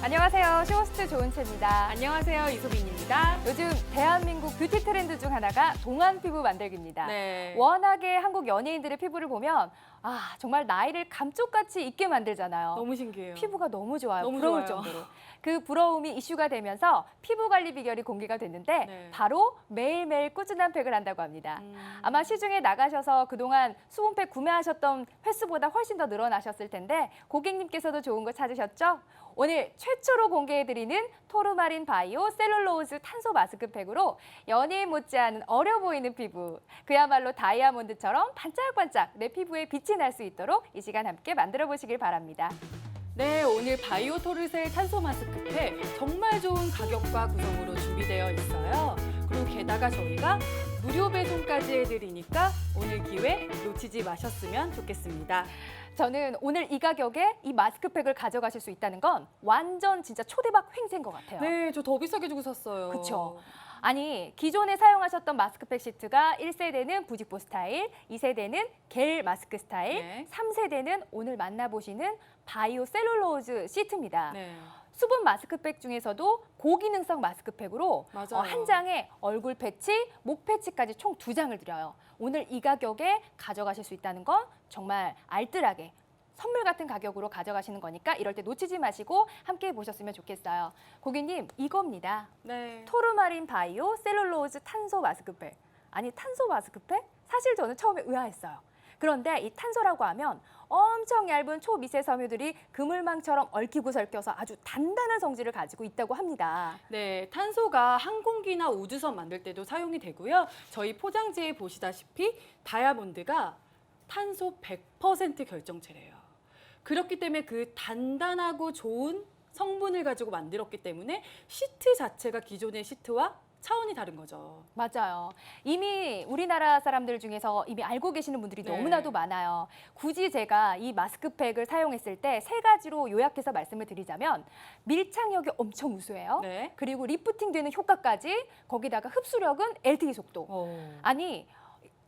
안녕하세요. 쇼호스트 조은채입니다. 안녕하세요. 이소빈입니다. 요즘 대한민국 뷰티 트렌드 중 하나가 동안 피부 만들기입니다. 네. 워낙에 한국 연예인들의 피부를 보면 아 정말 나이를 감쪽같이 있게 만들잖아요. 너무 신기해요. 피부가 너무 좋아요. 너무 부러울 좋아요. 정도로. 그 부러움이 이슈가 되면서 피부 관리 비결이 공개가 됐는데 네. 바로 매일매일 꾸준한 팩을 한다고 합니다. 음. 아마 시중에 나가셔서 그동안 수분팩 구매하셨던 횟수보다 훨씬 더 늘어나셨을 텐데 고객님께서도 좋은 거 찾으셨죠? 오늘 최초로 공개해드리는 토르마린 바이오 셀룰로즈 탄소 마스크팩으로 연예인 못지않은 어려 보이는 피부 그야말로 다이아몬드처럼 반짝반짝 내 피부에 빛이 날 수 있도록 이 시간 함께 만들어 보시길 바랍니다. 네, 오늘 바이오 토르셀 탄소 마스크팩 정말 좋은 가격과 구성으로 준비되어 있어요. 그리고 게다가 저희가 무료 배송까지 해드리니까 오늘 기회 놓치지 마셨으면 좋겠습니다. 저는 오늘 이 가격에 이 마스크팩을 가져가실 수 있다는 건 완전 진짜 초대박 횡세인 것 같아요. 네, 저 더 비싸게 주고 샀어요. 그쵸. 아니 기존에 사용하셨던 마스크팩 시트가 1세대는 부직포 스타일, 2세대는 겔 마스크 스타일, 네. 3세대는 오늘 만나보시는 바이오 셀룰로즈 시트입니다. 네. 수분 마스크팩 중에서도 고기능성 마스크팩으로 맞아요. 어, 한 장에 얼굴 패치, 목 패치까지 총 두 장을 드려요. 오늘 이 가격에 가져가실 수 있다는 건 정말 알뜰하게 선물 같은 가격으로 가져가시는 거니까 이럴 때 놓치지 마시고 함께 보셨으면 좋겠어요. 고객님 이겁니다. 네. 토르마린 바이오 셀룰로즈 탄소 마스크팩. 아니 탄소 마스크팩? 사실 저는 처음에 의아했어요. 그런데 이 탄소라고 하면 엄청 얇은 초미세 섬유들이 그물망처럼 얽히고 설켜서 아주 단단한 성질을 가지고 있다고 합니다. 네, 탄소가 항공기나 우주선 만들 때도 사용이 되고요. 저희 포장지에 보시다시피 다이아몬드가 탄소 100% 결정체래요. 그렇기 때문에 그 단단하고 좋은 성분을 가지고 만들었기 때문에 시트 자체가 기존의 시트와 차원이 다른 거죠. 맞아요. 이미 우리나라 사람들 중에서 이미 알고 계시는 분들이 네. 너무나도 많아요. 굳이 제가 이 마스크팩을 사용했을 때 세 가지로 요약해서 말씀을 드리자면 밀착력이 엄청 우수해요. 네. 그리고 리프팅 되는 효과까지 거기다가 흡수력은 LTE 속도. 어. 아니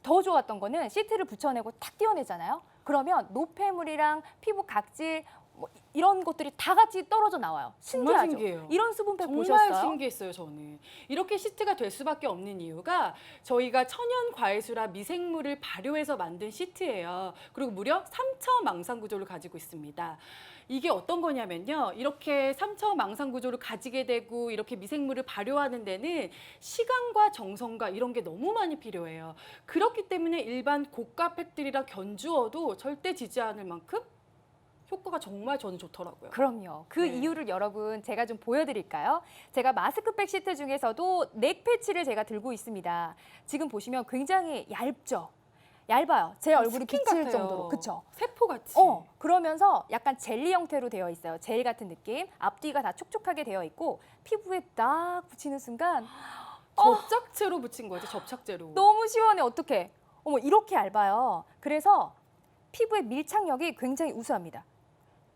더 좋았던 거는 시트를 붙여내고 탁 띄어내잖아요. 그러면 노폐물이랑 피부 각질 뭐 이런 것들이 다 같이 떨어져 나와요. 정말 신기하죠? 신기해요. 이런 수분팩 정말 보셨어요? 신기했어요, 저는. 이렇게 시트가 될 수밖에 없는 이유가 저희가 천연 과일수라 미생물을 발효해서 만든 시트예요. 그리고 무려 3차원 망상 구조를 가지고 있습니다. 이게 어떤 거냐면요. 이렇게 3차원 망상 구조를 가지게 되고 이렇게 미생물을 발효하는 데는 시간과 정성과 이런 게 너무 많이 필요해요. 그렇기 때문에 일반 고가 팩들이랑 견주어도 절대 지지 않을 만큼 효과가 정말 저는 좋더라고요. 그럼요. 그 네. 이유를 여러분 제가 좀 보여드릴까요? 제가 마스크팩 시트 중에서도 넥 패치를 제가 들고 있습니다. 지금 보시면 굉장히 얇죠? 얇아요. 제 얼굴이 스킨 비칠 같아요. 정도로. 그쵸? 세포 같이. 어, 그러면서 약간 젤리 형태로 되어 있어요. 젤 같은 느낌. 앞뒤가 다 촉촉하게 되어 있고 피부에 딱 붙이는 순간 접착제로 붙인 거죠, 접착제로. 너무 시원해. 어떡해. 어머, 이렇게 얇아요. 그래서 피부의 밀착력이 굉장히 우수합니다.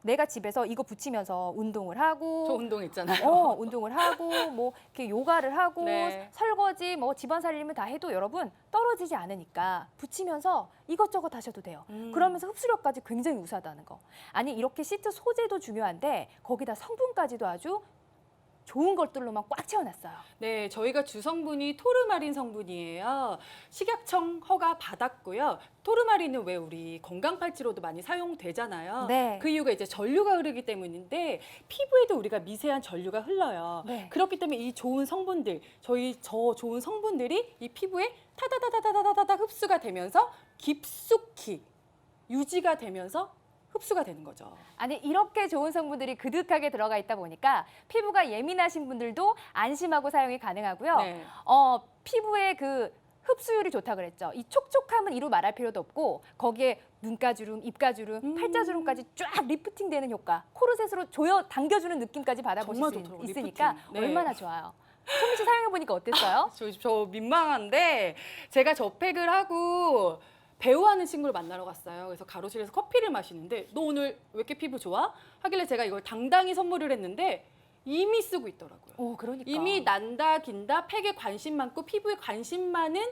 내가 집에서 이거 붙이면서 운동을 하고 저 운동했잖아요. 어, 운동을 하고 뭐 이렇게 요가를 하고 네. 설거지 뭐 집안 살림을 다 해도 여러분 떨어지지 않으니까 붙이면서 이것저것 하셔도 돼요. 음. 그러면서 흡수력까지 굉장히 우수하다는 거. 아니 이렇게 시트 소재도 중요한데 거기다 성분까지도 아주 좋은 것들로만 꽉 채워놨어요. 네, 저희가 주성분이 토르마린 성분이에요. 식약청 허가 받았고요. 토르마린은 왜 우리 건강 팔찌로도 많이 사용되잖아요. 네. 그 이유가 이제 전류가 흐르기 때문인데 피부에도 우리가 미세한 전류가 흘러요. 네. 그렇기 때문에 이 좋은 성분들, 저희 저 좋은 성분들이 이 피부에 타다다다다다다다 흡수가 되면서 깊숙이 유지가 되면서 흡수가 되는 거죠. 아니 이렇게 좋은 성분들이 그득하게 들어가 있다 보니까 피부가 예민하신 분들도 안심하고 사용이 가능하고요. 네. 어, 피부의 그 흡수율이 좋다 그랬죠. 이 촉촉함은 이루 말할 필요도 없고 거기에 눈가주름, 입가주름, 음. 팔자주름까지 쫙 리프팅 되는 효과, 코르셋으로 조여 당겨주는 느낌까지 받아보실 수 좋더라고요, 있으니까 리프팅. 네. 얼마나 좋아요. 소민 씨 사용해 보니까 어땠어요? 저, 저 민망한데 제가 접팩을 하고 배우하는 친구를 만나러 갔어요. 그래서 가로실에서 커피를 마시는데 너 오늘 왜 이렇게 피부 좋아? 하길래 제가 이걸 당당히 선물을 했는데 이미 쓰고 있더라고요. 오, 그러니까. 이미 난다 긴다 팩에 관심 많고 피부에 관심 많은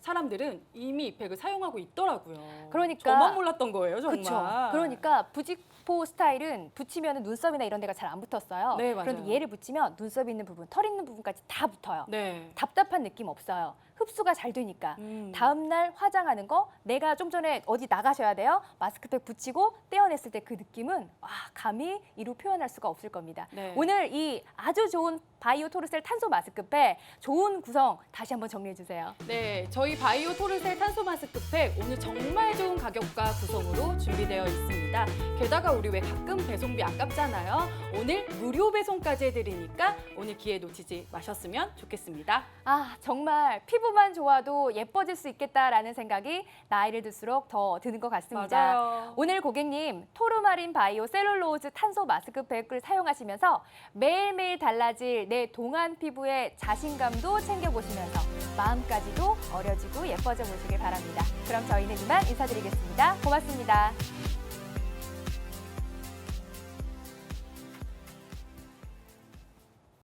사람들은 이미 이 팩을 사용하고 있더라고요. 그러니까- 저만 몰랐던 거예요, 정말. 그렇죠. 그러니까 부직 마스크포 스타일은 붙이면 눈썹이나 이런 데가 잘 안 붙었어요. 네, 맞아요. 그런데 얘를 붙이면 눈썹 있는 부분, 털 있는 부분까지 다 붙어요. 네. 답답한 느낌 없어요. 흡수가 잘 되니까. 음. 다음 날 화장하는 거 내가 좀 전에 어디 나가셔야 돼요. 마스크팩 붙이고 떼어냈을 때 그 느낌은 와, 감히 이루 표현할 수가 없을 겁니다. 네. 오늘 이 아주 좋은 바이오 토르셀 탄소 마스크팩 좋은 구성 다시 한번 정리해 주세요. 네, 저희 바이오 토르셀 탄소 마스크팩 오늘 정말 좋은 가격과 구성으로 준비되어 있습니다. 게다가 우리 왜 가끔 배송비 아깝잖아요. 오늘 무료 배송까지 해드리니까 오늘 기회 놓치지 마셨으면 좋겠습니다. 아, 정말 피부만 좋아도 예뻐질 수 있겠다라는 생각이 나이를 들수록 더 드는 것 같습니다. 맞아요. 오늘 고객님 토르마린 바이오 셀룰로즈 탄소 마스크팩을 사용하시면서 매일매일 달라질 내 동안 피부의 자신감도 챙겨보시면서 마음까지도 어려지고 예뻐져 보시길 바랍니다. 그럼 저희는 이만 인사드리겠습니다. 고맙습니다.